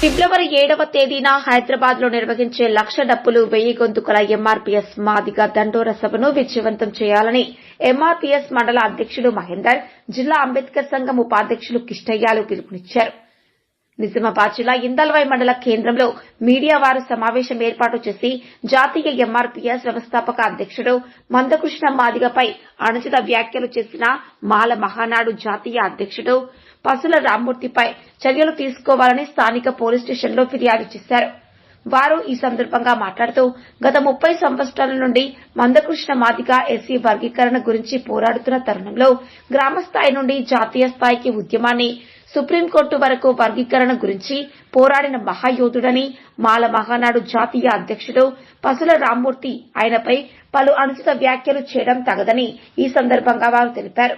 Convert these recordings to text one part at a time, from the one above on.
ఫిబ్రవరి ఏడవ తేదీన హైదరాబాద్లో నిర్వహించే లక్ష డప్పులు వెయ్యి గొంతుకల ఎంఆర్పీఎస్ మాదిగ దండోర సభను విజయవంతం చేయాలని ఎంఆర్పీఎస్ మండల అధ్యక్షుడు మహేందర్ జిల్లా అంబేద్కర్ సంఘం ఉపాధ్యక్షులు కిష్టయ్యాలు పిలుపునిచ్చారు. నిజామాబాద్ జిల్లా ఇందల్వాయి మండల కేంద్రంలో మీడియా వారు సమావేశం ఏర్పాటు చేసి జాతీయ ఎంఆర్పీఎస్ వ్యవస్థాపక అధ్యక్షుడు మందకృష్ణ మాదిగపై అనుచిత వ్యాఖ్యలు చేసిన మాల మహానాడు జాతీయ అధ్యక్షుడు పసుల రామ్మూర్తిపై చర్యలు తీసుకోవాలని స్థానిక పోలీస్ స్టేషన్లో ఫిర్యాదు చేశారు. వారు ఈ సందర్భంగా మాట్లాడుతూ గత ముప్పై సంవత్సరాల నుండి మందకృష్ణ మాదిక ఎస్సీ వర్గీకరణ గురించి పోరాడుతున్న తరుణంలో గ్రామ స్థాయి నుండి జాతీయ స్థాయికి ఉద్యమాన్ని సుప్రీంకోర్టు వరకు వర్గీకరణ గురించి పోరాడిన మహాయోధుడని మాల మహానాడు జాతీయ అధ్యక్షుడు పసుల రామ్మూర్తి ఆయనపై పలు అనుచిత వ్యాఖ్యలు చేయడం తగదని ఈ సందర్భంగా వారు తెలిపారు.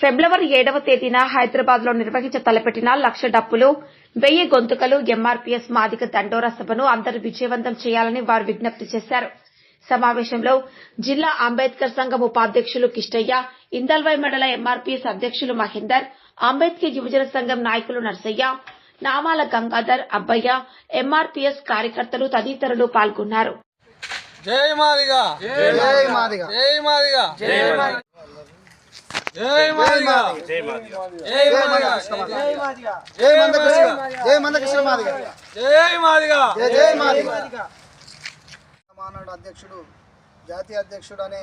ఫిబ్రవరి ఏడవ తేదీన హైదరాబాద్లో నిర్వహించ తలపెట్టిన లక్ష డప్పులు వెయ్యి గొంతుకలు ఎంఆర్పీఎస్ మాదిక దండోరా సభను అందరూ విజయవంతం చేయాలని వారు విజ్ఞప్తి చేశారు. సమావేశంలో జిల్లా అంబేద్కర్ సంఘం ఉపాధ్యక్షులు కిష్టయ్య ఇందల్వై మండల ఎంఆర్పీఎస్ అధ్యక్షులు మహేందర్ అంబేద్కర్ యువజన సంఘం నాయకులు నర్సయ్య నామాల గంగాధర్ అబ్బయ్య ఎంఆర్పీఎస్ కార్యకర్తలు తదితరులు పాల్గొన్నారు. జై మాదిగా. జై మాదిగా. జై మాదిగా. జై మాదిగా. జై మాదిగా. జై మాదిగా. జై మందకృష్ణ. జై మందకృష్ణ మాదిగా. జై మాదిగా. జై జై మాదిగా. మానవుడు అధ్యక్షుడు జాతీయ అధ్యక్షుడు అనే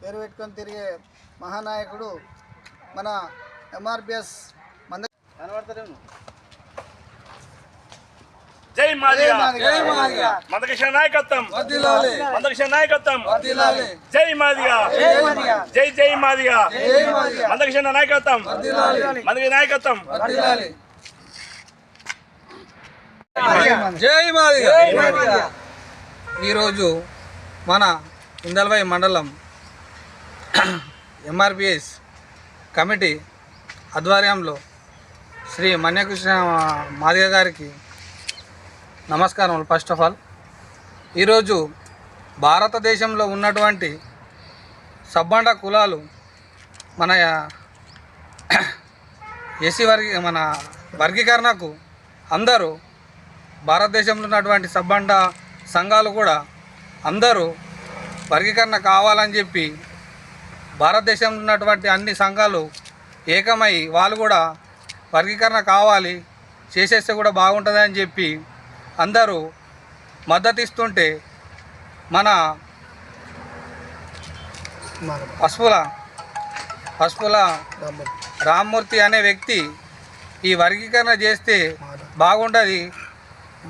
పేరు పెట్టుకొని తిరిగే మహానాయకుడు మన ఎంఆర్పిఎస్ మంద కనబడతారేమో మాదిగా. మందకృష్ణ నాయకత్వం. మందకృష్ణ నాయకత్వం. వర్ధిల్లాలి జై మాదిగా. జై జై మాదిగా. మందకృష్ణ నాయకత్వం. వర్ధిల్లాలి మందకృష్ణ నాయకత్వం. వర్ధిల్లాలి జై మాదిగా. ఈరోజు మన ఇందల్వై మండలం ఎంఆర్పిఎస్ కమిటీ ఆధ్వర్యంలో శ్రీ మన్యకృష్ణ మాదిగ గారికి నమస్కారం ఫస్ట్ ఆఫ్ ఆల్ ఈరోజు భారతదేశంలో ఉన్నటువంటి సబ్బండ కులాలు మన ఎస్సీ వర్గీ మన వర్గీకరణకు అందరూ భారతదేశంలో ఉన్నటువంటి సబ్బండ సంఘాలు కూడా అందరూ వర్గీకరణ కావాలని చెప్పి భారతదేశంలో ఉన్నటువంటి అన్ని సంఘాలు ఏకమై వాళ్ళు కూడా వర్గీకరణ కావాలి చేసేస్తే కూడా బాగుంటుందని చెప్పి అందరూ మద్దతిస్తుంటే మన పశువుల పశువుల రామ్మూర్తి అనే వ్యక్తి ఈ వర్గీకరణ చేస్తే బాగుంటుంది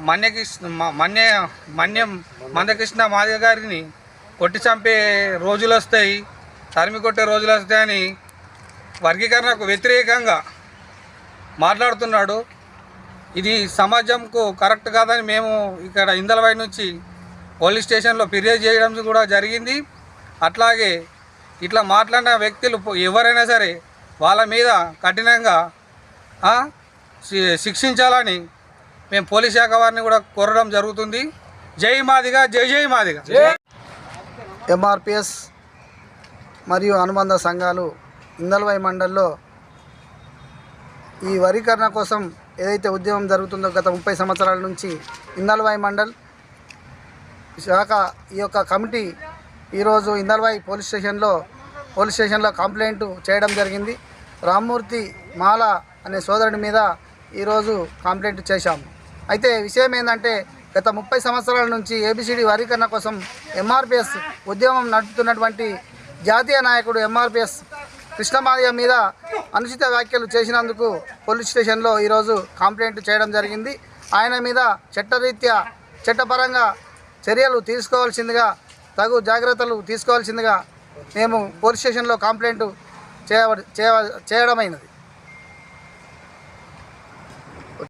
మన్యకృష్ణ మన్య మన్యం మందకృష్ణ మాదిగ గారిని కొట్టి చంపే రోజులు వస్తాయి తరిమి కొట్టే రోజులు వస్తాయని వర్గీకరణకు వ్యతిరేకంగా మాట్లాడుతున్నాడు. ఇది సమాజంకు కరెక్ట్ కాదని మేము ఇక్కడ ఇందలవై నుంచి పోలీస్ స్టేషన్లో ఫిర్యాదు చేయడం కూడా జరిగింది. అట్లాగే ఇట్లా మాట్లాడిన వ్యక్తులు ఎవరైనా సరే వాళ్ళ మీద కఠినంగా శిక్షించాలని మేము పోలీస్ శాఖ వారిని కూడా కోరడం జరుగుతుంది. జై మాదిగా జై జై మాదిగా. ఎంఆర్పిఎస్ మరియు అనుబంధ సంఘాలు ఇందల్వై మండల్లో ఈ వరీకరణ కోసం ఏదైతే ఉద్యమం జరుగుతుందో గత ముప్పై సంవత్సరాల నుంచి ఇందల్వాయి మండల్ శాఖ ఈ యొక్క కమిటీ ఈరోజు ఇందల్వాయి పోలీస్ స్టేషన్లో పోలీస్ స్టేషన్లో కంప్లైంట్ చేయడం జరిగింది. రామ్మూర్తి మాల అనే సోదరుడి మీద ఈరోజు కంప్లైంట్ చేశాము. అయితే విషయం ఏంటంటే గత ముప్పై సంవత్సరాల నుంచి ఏబిసిడి వర్గీకరణ కోసం ఎంఆర్పిఎస్ ఉద్యమం నడుపుతున్నటువంటి జాతీయ నాయకుడు ఎంఆర్పిఎస్ కృష్ణమాదయ్య మీద అనుచిత వ్యాఖ్యలు చేసినందుకు పోలీస్ స్టేషన్లో ఈరోజు కంప్లైంట్ చేయడం జరిగింది. ఆయన మీద చట్టరీత్యా చట్టపరంగా చర్యలు తీసుకోవాల్సిందిగా తగు జాగ్రత్తలు తీసుకోవాల్సిందిగా మేము పోలీస్ స్టేషన్లో కంప్లైంట్ చేయ చేయ చేయడమైనది.